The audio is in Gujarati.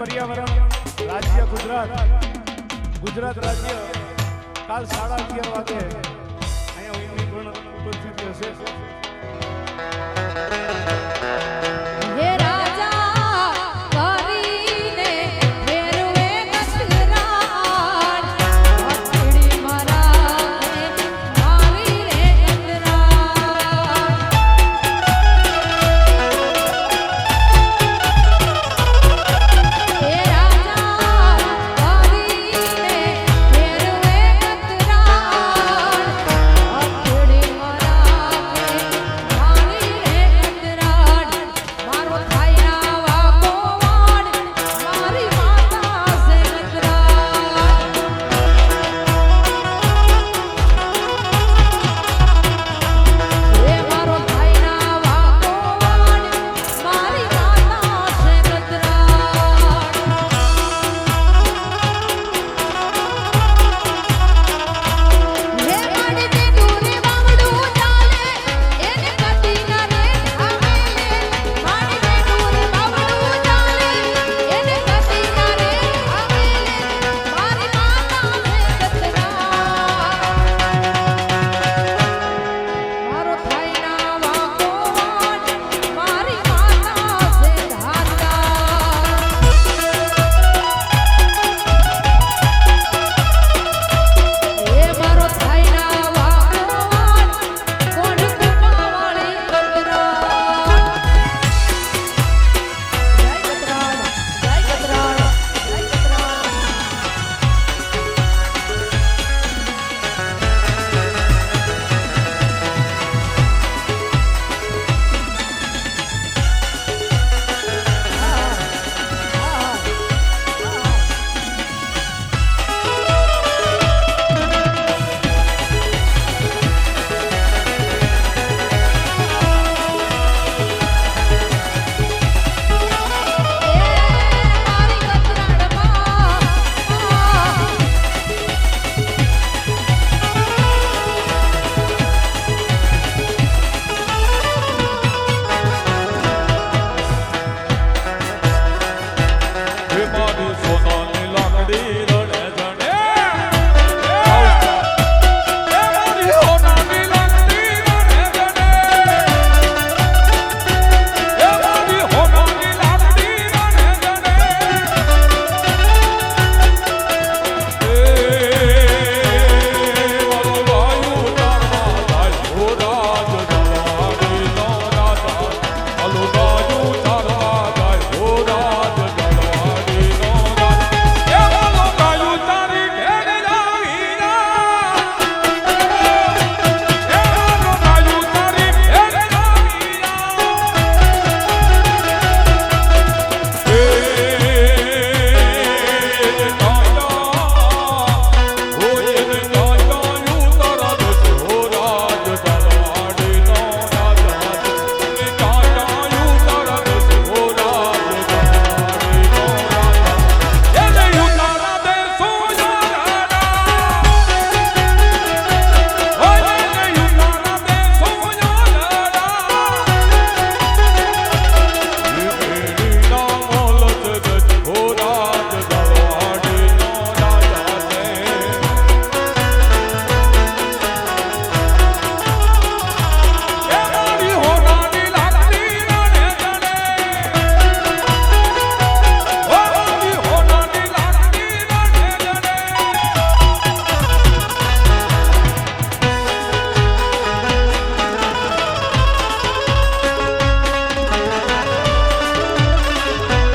પર્યાવરણ રાજ્ય ગુજરાત ગુજરાત રાજ્ય કાલ સાડા અગિયાર વાગે અહીંયા ઉમની પણ હશે.